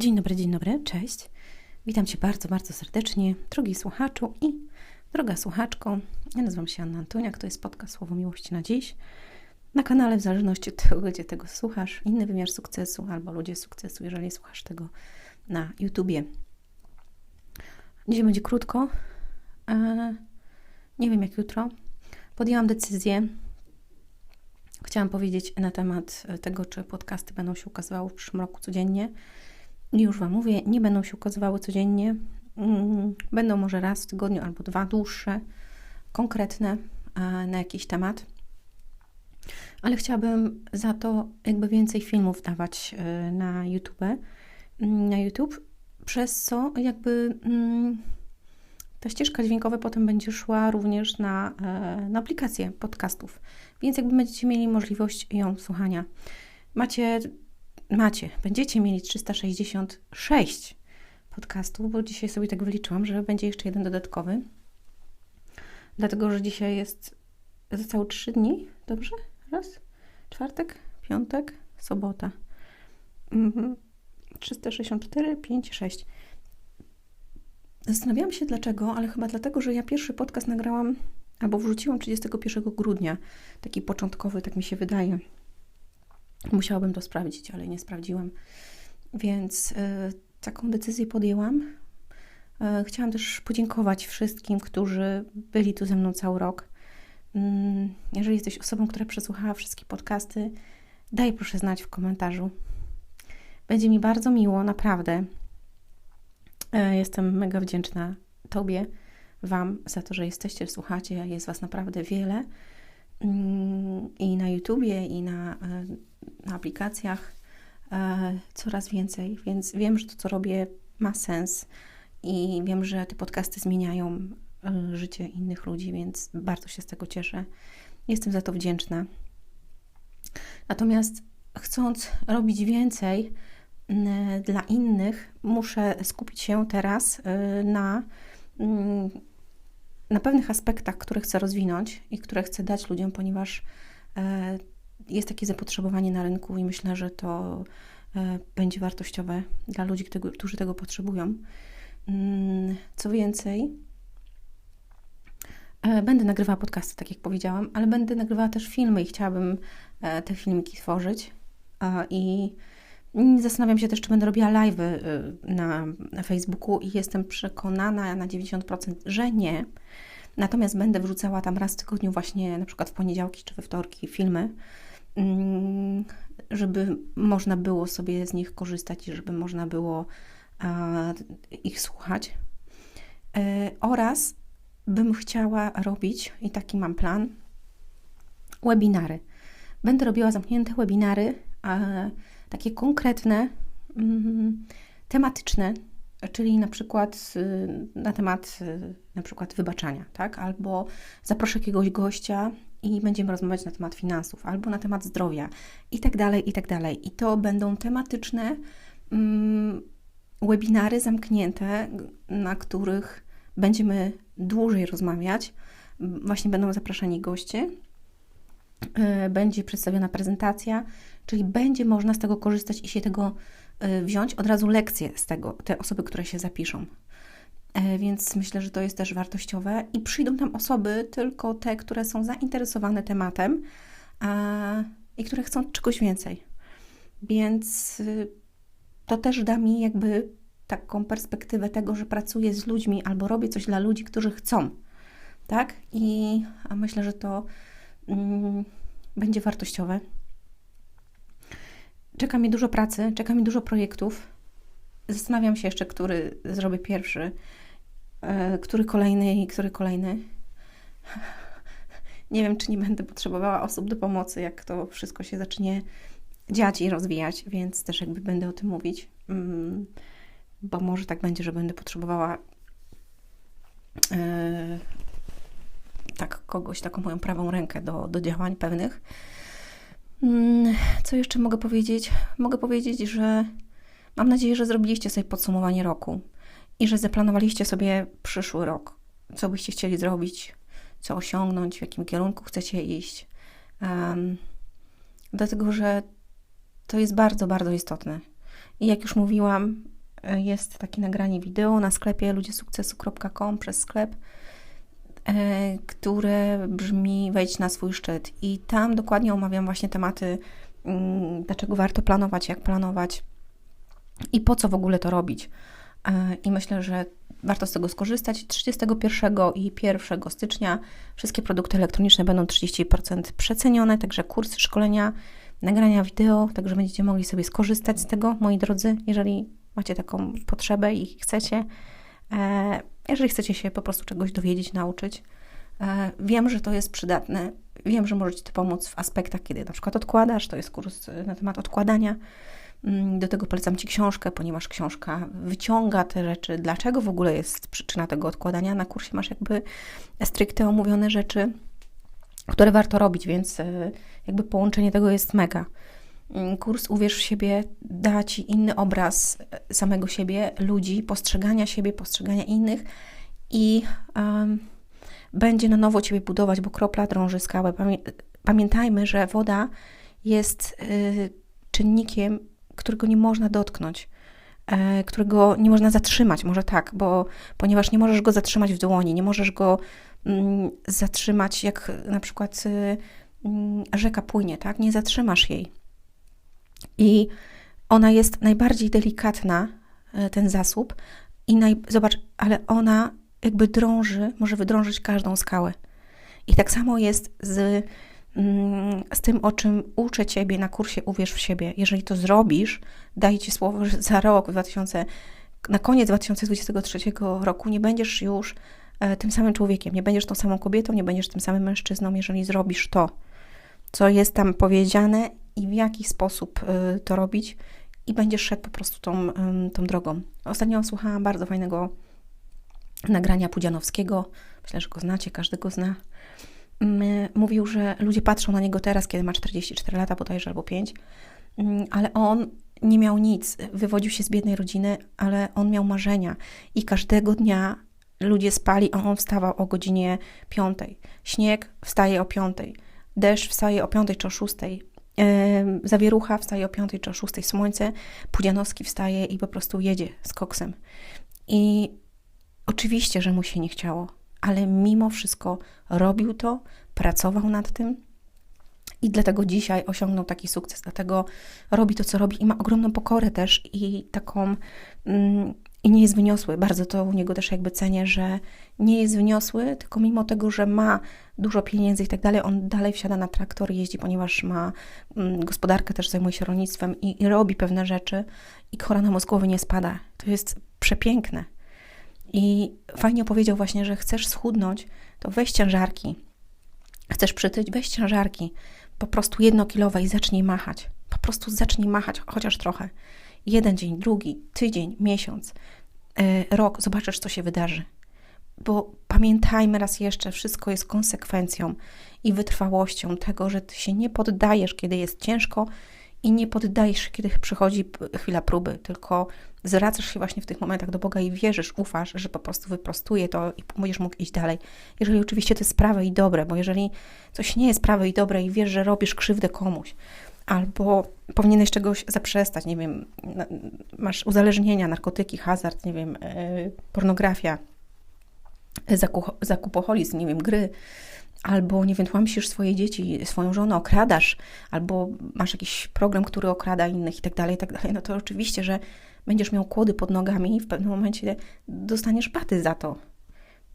Dzień dobry, dzień dobry, cześć. Witam Cię bardzo, bardzo serdecznie, drogi słuchaczu i droga słuchaczko. Ja nazywam się Anna Antoniak, to jest podcast Słowo Miłości na dziś. Na kanale, w zależności od tego, gdzie tego słuchasz, inny wymiar sukcesu albo ludzie sukcesu, jeżeli słuchasz tego na YouTubie. Dzisiaj będzie krótko. Eee, nie wiem jak jutro. Podjęłam decyzję. Chciałam powiedzieć na temat tego, czy podcasty będą się ukazywały w przyszłym roku codziennie już Wam mówię, nie będą się ukazywały codziennie. Mm, będą może raz w tygodniu albo dwa dłuższe, konkretne na jakiś temat. Ale chciałabym za to jakby więcej filmów dawać e, na YouTube, mm, na YouTube, przez co jakby mm, ta ścieżka dźwiękowa potem będzie szła również na, e, na aplikację podcastów, więc jakby będziecie mieli możliwość ją słuchania. Macie macie, będziecie mieli 366 podcastów, bo dzisiaj sobie tak wyliczyłam, że będzie jeszcze jeden dodatkowy. Dlatego, że dzisiaj jest zostało 3 dni, dobrze? Raz, czwartek, piątek, sobota. Mhm. 364, 5, 6. Zastanawiałam się dlaczego, ale chyba dlatego, że ja pierwszy podcast nagrałam albo wrzuciłam 31 grudnia, taki początkowy, tak mi się wydaje. Musiałabym to sprawdzić, ale nie sprawdziłam. Więc y, taką decyzję podjęłam. Y, chciałam też podziękować wszystkim, którzy byli tu ze mną cały rok. Y, jeżeli jesteś osobą, która przesłuchała wszystkie podcasty, daj proszę znać w komentarzu. Będzie mi bardzo miło, naprawdę. Jestem mega wdzięczna Tobie, Wam za to, że jesteście, słuchacie. Jest Was naprawdę wiele. I na YouTubie, i na na aplikacjach e, coraz więcej, więc wiem, że to, co robię, ma sens i wiem, że te podcasty zmieniają e, życie innych ludzi, więc bardzo się z tego cieszę. Jestem za to wdzięczna. Natomiast chcąc robić więcej dla innych, muszę skupić się teraz e, na, na pewnych aspektach, które chcę rozwinąć i które chcę dać ludziom, ponieważ jest takie zapotrzebowanie na rynku i myślę, że to e, będzie wartościowe dla ludzi, którzy tego potrzebują. Mm, co więcej, e, będę nagrywała podcasty, tak jak powiedziałam, ale będę nagrywała też filmy i chciałabym e, te filmiki tworzyć. I zastanawiam się też, czy będę robiła live na Facebooku i jestem przekonana na 90%, że nie. Natomiast będę wrzucała tam raz w tygodniu, właśnie na przykład w poniedziałki czy we wtorki, filmy Mm, żeby można było sobie z nich korzystać i żeby można było ich słuchać. E, oraz bym chciała robić, i taki mam plan, webinary. Będę robiła zamknięte webinary, takie konkretne, mm, tematyczne, czyli na przykład y, na temat y, na przykład wybaczania, tak? Albo zaproszę jakiegoś gościa i będziemy rozmawiać na temat finansów albo na temat zdrowia i tak dalej, i tak dalej. I to będą tematyczne um, webinary zamknięte, na których będziemy dłużej rozmawiać. Właśnie będą zapraszani goście, będzie przedstawiona prezentacja, czyli będzie można z tego korzystać i się tego e, wziąć od razu lekcje z tego, te osoby, które się zapiszą. E, więc myślę, że to jest też wartościowe i przyjdą tam osoby tylko te, które są zainteresowane tematem a, i które chcą czegoś więcej. Więc y, to też da mi jakby taką perspektywę tego, że pracuję z ludźmi albo robię coś dla ludzi, którzy chcą. Tak? I myślę, że to będzie wartościowe. Czeka mi dużo pracy, czeka mi dużo projektów. Zastanawiam się jeszcze, który zrobię pierwszy. E, który kolejny i który kolejny. Nie wiem, czy nie będę potrzebowała osób do pomocy, jak to wszystko się zacznie dziać i rozwijać, więc też jakby będę o tym mówić, mm, bo może tak będzie, że będę potrzebowała e, tak kogoś, taką moją prawą rękę do, do działań pewnych. Mm, co jeszcze mogę powiedzieć? Mogę powiedzieć, że mam nadzieję, że zrobiliście sobie podsumowanie roku i że zaplanowaliście sobie przyszły rok, co byście chcieli zrobić, co osiągnąć, w jakim kierunku chcecie iść. Um, dlatego, że to jest bardzo, bardzo istotne. I jak już mówiłam, e, jest takie nagranie wideo na sklepie ludziesukcesu.com przez sklep, które brzmi wejdź na swój szczyt. I tam dokładnie omawiam właśnie tematy, mm, dlaczego warto planować, jak planować i po co w ogóle to robić. E, I myślę, że warto z tego skorzystać. 31 i 1 stycznia wszystkie produkty elektroniczne będą 30% przecenione, także kursy, szkolenia, nagrania wideo, także będziecie mogli sobie skorzystać z tego, moi drodzy, jeżeli macie taką potrzebę i chcecie. E, jeżeli chcecie się po prostu czegoś dowiedzieć, nauczyć. E, wiem, że to jest przydatne. Wiem, że możecie to pomóc w aspektach, kiedy na przykład odkładasz, to jest kurs na temat odkładania Mm, do tego polecam Ci książkę, ponieważ książka wyciąga te rzeczy, dlaczego w ogóle jest przyczyna tego odkładania. Na kursie masz jakby stricte omówione rzeczy, które warto robić, więc e, jakby połączenie tego jest mega. Mm, kurs Uwierz w siebie da Ci inny obraz e, samego siebie, ludzi, postrzegania siebie, postrzegania innych i um, będzie na nowo Ciebie budować, bo kropla drąży skałę. Pamiętajmy, że woda jest y, czynnikiem którego nie można dotknąć, e, którego nie można zatrzymać, może tak, bo ponieważ nie możesz go zatrzymać w dłoni, nie możesz go mm, zatrzymać, jak na przykład y, mm, rzeka płynie, tak? Nie zatrzymasz jej. I ona jest najbardziej delikatna, e, ten zasób, i naj, zobacz, ale ona jakby drąży, może wydrążyć każdą skałę. I tak samo jest z Mm, z tym, o czym uczę Ciebie na kursie Uwierz w siebie. Jeżeli to zrobisz, daję Ci słowo, że za rok 2000, na koniec 2023 roku nie będziesz już e, tym samym człowiekiem, nie będziesz tą samą kobietą, nie będziesz tym samym mężczyzną, jeżeli zrobisz to, co jest tam powiedziane i w jaki sposób e, to robić i będziesz szedł po prostu tą, tą drogą. Ostatnio słuchałam bardzo fajnego nagrania Pudzianowskiego. Myślę, że go znacie, każdy go zna mówił, że ludzie patrzą na niego teraz, kiedy ma 44 lata bodajże albo 5, mm, ale on nie miał nic, wywodził się z biednej rodziny, ale on miał marzenia i każdego dnia ludzie spali, a on wstawał o godzinie 5. Śnieg wstaje o 5, deszcz wstaje o 5 czy o 6, zawierucha wstaje o 5 czy o 6, słońce, Pudzianowski wstaje i po prostu jedzie z koksem. I oczywiście, że mu się nie chciało ale mimo wszystko robił to, pracował nad tym i dlatego dzisiaj osiągnął taki sukces, dlatego robi to, co robi i ma ogromną pokorę też i taką. Mm, i nie jest wyniosły. Bardzo to u niego też jakby cenię, że nie jest wyniosły, tylko mimo tego, że ma dużo pieniędzy i tak dalej, on dalej wsiada na traktor, jeździ, ponieważ ma mm, gospodarkę, też zajmuje się rolnictwem i, i robi pewne rzeczy i z głowy nie spada. To jest przepiękne. I fajnie powiedział właśnie, że chcesz schudnąć, to weź ciężarki. Chcesz przytyć, weź ciężarki. Po prostu jednokilowe i zacznij machać. Po prostu zacznij machać, chociaż trochę. Jeden dzień, drugi, tydzień, miesiąc, yy, rok, zobaczysz, co się wydarzy. Bo pamiętajmy raz jeszcze, wszystko jest konsekwencją i wytrwałością tego, że ty się nie poddajesz, kiedy jest ciężko i nie poddajesz kiedy przychodzi chwila próby, tylko zwracasz się właśnie w tych momentach do Boga i wierzysz, ufasz, że po prostu wyprostuje to i będziesz mógł iść dalej. Jeżeli oczywiście to jest prawe i dobre, bo jeżeli coś nie jest prawe i dobre i wiesz, że robisz krzywdę komuś, albo powinieneś czegoś zaprzestać, nie wiem, masz uzależnienia, narkotyki, hazard, nie wiem, yy, pornografia, zakupoholizm, nie wiem, gry, albo nie wiem, tłamsisz swoje dzieci, swoją żonę, okradasz, albo masz jakiś program, który okrada innych i tak dalej, i tak dalej, no to oczywiście, że będziesz miał kłody pod nogami i w pewnym momencie dostaniesz baty za to.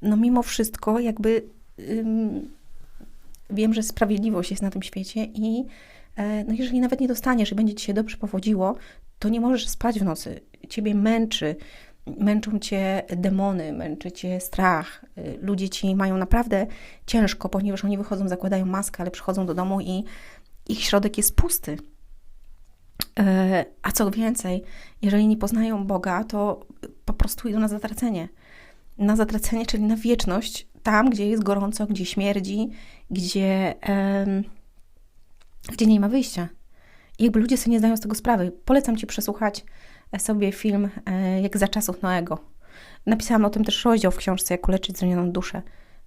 No mimo wszystko jakby ym, wiem, że sprawiedliwość jest na tym świecie i e, no jeżeli nawet nie dostaniesz i będzie ci się dobrze powodziło, to nie możesz spać w nocy. Ciebie męczy, męczą cię demony, męczy cię strach. Y, ludzie ci mają naprawdę ciężko, ponieważ oni wychodzą, zakładają maskę, ale przychodzą do domu i ich środek jest pusty. E, a co więcej, jeżeli nie poznają Boga, to po prostu idą na zatracenie. Na zatracenie, czyli na wieczność, tam, gdzie jest gorąco, gdzie śmierdzi, gdzie, gdzie nie ma wyjścia. I jakby ludzie sobie nie zdają z tego sprawy. Polecam Ci przesłuchać sobie film e, jak za czasów Noego. Napisałam o tym też rozdział w książce Jak uleczyć zranioną duszę.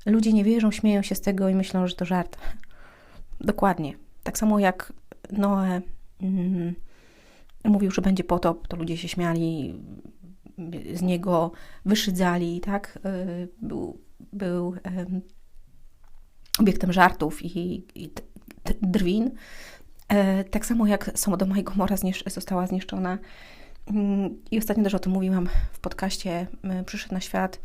Ludzie nie wierzą, śmieją się z tego i myślą, że to żart. Dokładnie. Tak samo jak Noe mm, mówił, że będzie potop, to ludzie się śmiali, z niego wyszydzali, tak? Y, Był, był em, obiektem żartów i, i drwin. E, Tak samo jak Sodoma i Gomora zniszcz- została zniszczona. Mm, I ostatnio też o tym mówiłam w podcaście. Przyszedł na świat,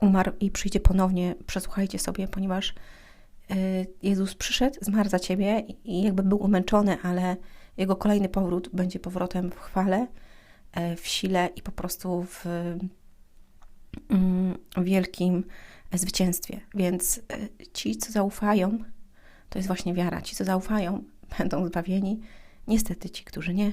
umarł i przyjdzie ponownie. Przesłuchajcie sobie, ponieważ y, Jezus przyszedł, zmarł za ciebie i jakby był umęczony, ale jego kolejny powrót będzie powrotem w chwale, e, w sile i po prostu w mm, wielkim zwycięstwie. Więc e, ci, co zaufają, to jest właśnie wiara. Ci, co zaufają, będą zbawieni. Niestety ci, którzy nie,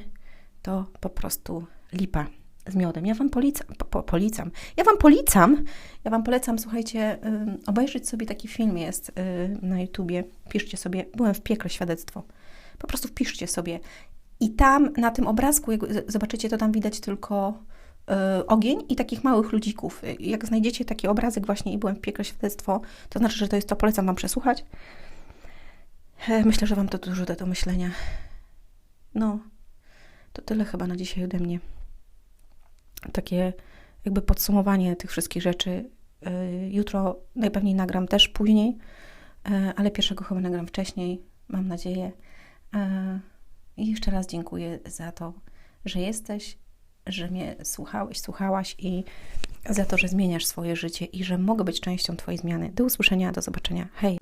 to po prostu lipa z miodem. Ja wam policam, po, po, policam. Ja wam policam, ja wam polecam, słuchajcie, ym, obejrzeć sobie taki film jest y, na YouTubie. Piszcie sobie, byłem w piekle świadectwo. Po prostu wpiszcie sobie. I tam na tym obrazku, jak zobaczycie, to tam widać tylko y, ogień i takich małych ludzików. Y, Jak znajdziecie taki obrazek właśnie i byłem w piekle świadectwo, to znaczy, że to jest to, polecam wam przesłuchać. E, Myślę, że wam to dużo da do myślenia. No, to tyle chyba na dzisiaj ode mnie. Takie jakby podsumowanie tych wszystkich rzeczy. Y, Jutro najpewniej nagram też później, e, ale pierwszego chyba nagram wcześniej, mam nadzieję. E, I jeszcze raz dziękuję za to, że jesteś, że mnie słuchałeś, słuchałaś i za to, że zmieniasz swoje życie i że mogę być częścią Twojej zmiany. Do usłyszenia, do zobaczenia. Hej!